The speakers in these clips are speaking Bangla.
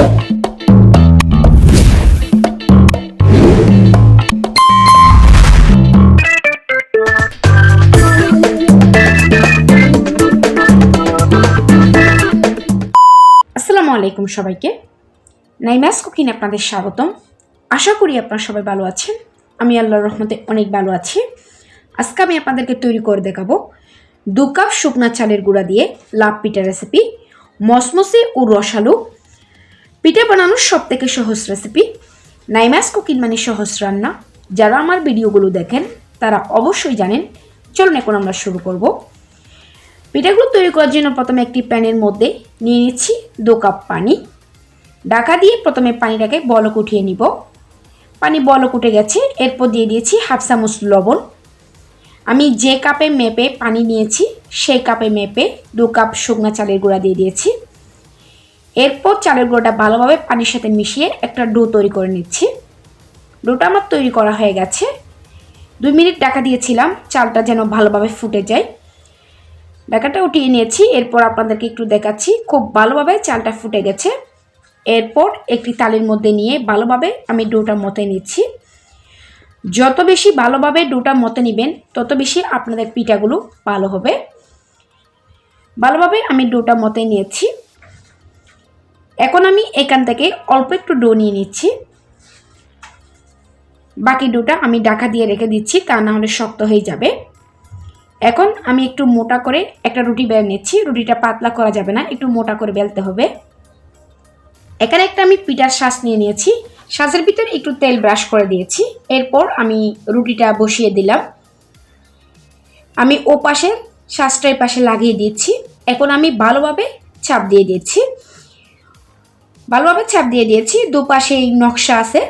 আসসালামু আলাইকুম সবাইকে। নাইমাস কুকিং আপনাদের স্বাগতম। আশা করি আপনারা সবাই ভালো আছেন। আমি আল্লাহর রহমতে অনেক ভালো আছি। আজকে আমি আপনাদেরকে তৈরি করে দেখাবো দু কাপ শুকনা চালের গুঁড়া দিয়ে লাভ পিঠা রেসিপি মসমসে ও রসালো পিঠা বানানোর সব থেকে সহজ রেসিপি নাইমাস কুকিং মানে সহজ রান্না। যারা আমার ভিডিওগুলো দেখেন, তারা অবশ্যই জানেন। চলুন এখন আমরা শুরু করব। পিঠাগুলো তৈরি করার জন্য প্রথমে একটি প্যানের মধ্যে নিয়ে নিচ্ছি দু কাপ পানি। ডাকা দিয়ে প্রথমে পানিটাকে বলক উঠিয়ে নিব। পানি বলক উঠে গেছে, এরপর দিয়ে দিয়েছি হাফ চামচ লবণ। আমি যে কাপে মেপে পানি নিয়েছি, সেই কাপে মেপে দু কাপ শুকনা চালের গুঁড়া দিয়ে দিয়েছি। এরপর চালের গুঁড়োটা ভালোভাবে পানির সাথে মিশিয়ে একটা ডো তৈরি করে নিচ্ছি। ডোটা আমার তৈরি করা হয়ে গেছে। দুই মিনিট ঢাকা দিয়েছিলাম, চালটা যেন ভালোভাবে ফুটে যায়। ঢাকাটা উঠিয়ে নিয়েছি, এরপর আপনাদেরকে একটু দেখাচ্ছি, খুব ভালোভাবে চালটা ফুটে গেছে। এরপর একটি তালের মধ্যে নিয়ে ভালোভাবে আমি ডোটা মতে নিচ্ছি। যত বেশি ভালোভাবে ডোটা মতে নেবেন, তত বেশি আপনাদের পিঠাগুলো ভালো হবে। ভালোভাবে আমি ডোটা মতে নিয়েছি। এখন আমি এখান থেকে অল্প একটু ডো নিয়ে নিচ্ছি। বাকি ডোটা আমি ডাকা দিয়ে রেখে দিচ্ছি, তা না হলে শক্ত হয়ে যাবে। এখন আমি একটু মোটা করে একটা রুটি বেল নিচ্ছি। রুটিটা পাতলা করা যাবে না, একটু মোটা করে বেলতে হবে। এখানে একটা আমি পিঠার শ্বাস নিয়ে নিয়েছি। শ্বাসের ভিতরে একটু তেল ব্রাশ করে দিয়েছি। এরপর আমি রুটিটা বসিয়ে দিলাম। আমি ও পাশে শ্বাসটা এই পাশে লাগিয়ে দিচ্ছি। এখন আমি ভালোভাবে চাপ দিয়ে দিচ্ছি। ভালোভাবে ছাপ দিয়ে দিয়েছি। দুপাশে এই নকশা আছে।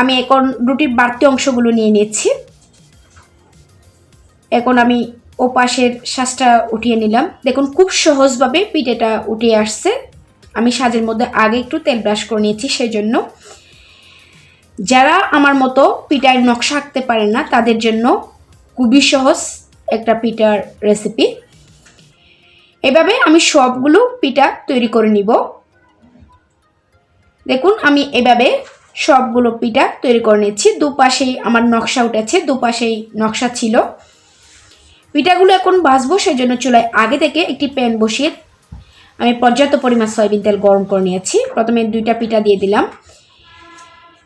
আমি এখন রুটির বাড়তি অংশগুলো নিয়ে নিচ্ছি। এখন আমি ও পাশের শ্বাসটা উঠিয়ে নিলাম। দেখুন, খুব সহজভাবে পিঠেটা উঠে আসছে। আমি সাজের মধ্যে আগে একটু তেল ব্রাশ করে নিয়েছি সেই জন্য যারা আমার মতো পিঠার নকশা আঁকতে পারে না, তাদের জন্য খুবই সহজ একটা পিঠার রেসিপি এভাবে আমি সবগুলো পিঠা তৈরি করে নিব। দেখুন, আমি এভাবে সবগুলো পিঠা তৈরি করে নিচ্ছি। দুপাশেই আমার নকশা উঠেছে, দুপাশেই নকশা ছিল। পিঠাগুলো এখন ভাজবো সেই জন্য চুলায় আগে থেকে একটি প্যান বসিয়ে আমি পর্যাপ্ত পরিমাণ সয়াবিন তেল গরম করে নিয়েছি। প্রথমে দুইটা পিঠা দিয়ে দিলাম।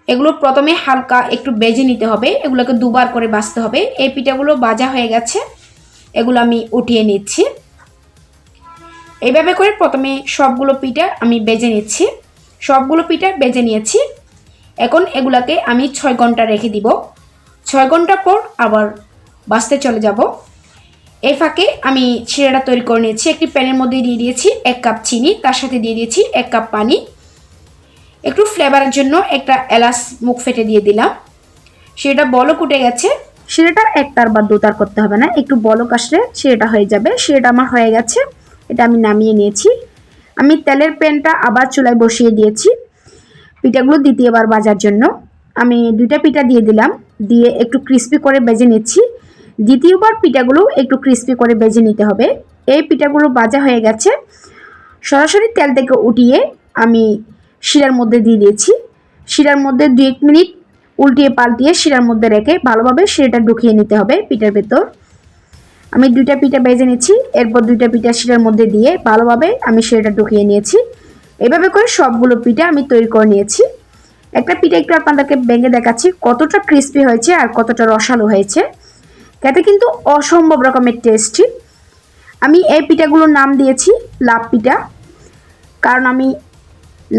এগুলো প্রথমে হালকা একটু বেজে নিতে হবে, এগুলোকে দুবার করে বাছতে হবে। এই পিঠাগুলো বাজা হয়ে গেছে, এগুলো আমি উঠিয়ে নিচ্ছি। এইভাবে করে প্রথমে সবগুলো পিঠা আমি বেজে নিচ্ছি। সবগুলো পিঠা বেজে নিয়েছি। এখন এগুলাকে আমি ছয় ঘণ্টা রেখে দিব। ছয় ঘণ্টা পর আবার বাঁচতে চলে যাব। এই ফাঁকে আমি শিরাটা তৈরি করে নিয়েছি। একটি প্যানের মধ্যে দিয়ে দিয়েছি এক কাপ চিনি, তার সাথে দিয়ে দিয়েছি এক কাপ পানি। একটু ফ্লেভারের জন্য একটা এলাচ মুখ ফেটে দিয়ে দিলাম। সেটা বলক উঠে গেছে। শিরাটা একটার বা দুতার করতে হবে না। একটু বলক আসলে শিরাটা হয়ে যাবে। শিরাটা আমার হয়ে গেছে। এটা আমি নামিয়ে নিয়েছি। আমি তেলের প্যানটা আবার চুলায় বসিয়ে দিয়েছি। পিঠাগুলো দ্বিতীয়বার বাজার জন্য। আমি দুইটা পিঠা দিয়ে দিলাম, দিয়ে একটু ক্রিস্পি করে বেজে নিচ্ছি। দ্বিতীয়বার পিঠাগুলো একটু ক্রিস্পি করে বেজে নিতে হবে। এই পিঠাগুলো ভাজা হয়ে গেছে। সরাসরি তেল থেকে উঠিয়ে আমি শিরার মধ্যে দিয়ে দিয়েছি। শিরার মধ্যে দু এক মিনিট উল্টিয়ে পাল্টিয়ে শিরার মধ্যে রেখে ভালোভাবে শিরাটা ঢুকিয়ে নিতে হবে পিঠার ভেতর। আমি দুইটা পিঠা বেজে নিচ্ছি, এরপর দুইটা পিঠা শিরার মধ্যে দিয়ে ভালোভাবে আমি শিরাটা ঢুকিয়ে নিয়েছি। এভাবে করে সবগুলো পিঠা আমি তৈরি করে নিয়েছি। একটা পিঠা একটু আপনাদেরকে ভেঙে দেখাচ্ছি, কতটা ক্রিস্পি হয়েছে আর কতটা রসালো হয়েছে। খেতে কিন্তু অসম্ভব রকমের টেস্টি আমি এই পিঠাগুলোর নাম দিয়েছি লাভ পিঠা। কারণ আমি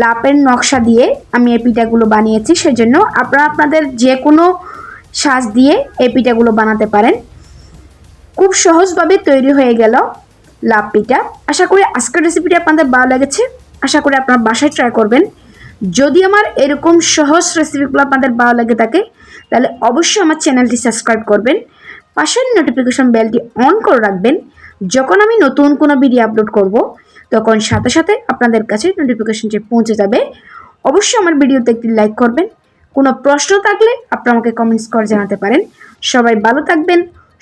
লাপের নকশা দিয়ে আমি এই পিঠাগুলো বানিয়েছি, সেজন্য আপনারা আপনাদের যে কোনো সাজ দিয়ে এই পিঠাগুলো বানাতে পারেন। খুব সহজভাবে তৈরি হয়ে গেল লাভ পিঠা আশা করি আজকের রেসিপিটি আপনাদের ভালো লেগেছে। আশা করি আপনারা বাসায় ট্রাই করবেন। যদি আমার এরকম সহজ রেসিপিগুলো আপনাদের ভালো লেগে থাকে, তাহলে অবশ্যই আমার চ্যানেলটি সাবস্ক্রাইব করবেন। পাশের নোটিফিকেশন বেলটি অন করে রাখবেন। যখন আমি নতুন কোনো ভিডিও আপলোড করব, তখন সাথে সাথে আপনাদের কাছে নোটিফিকেশনটি পৌঁছে যাবে। অবশ্যই আমার ভিডিওতে একটি লাইক করবেন। কোনো প্রশ্ন থাকলে আপনি আমাকে কমেন্টস করে জানাতে পারেন। সবাই ভালো থাকবেন।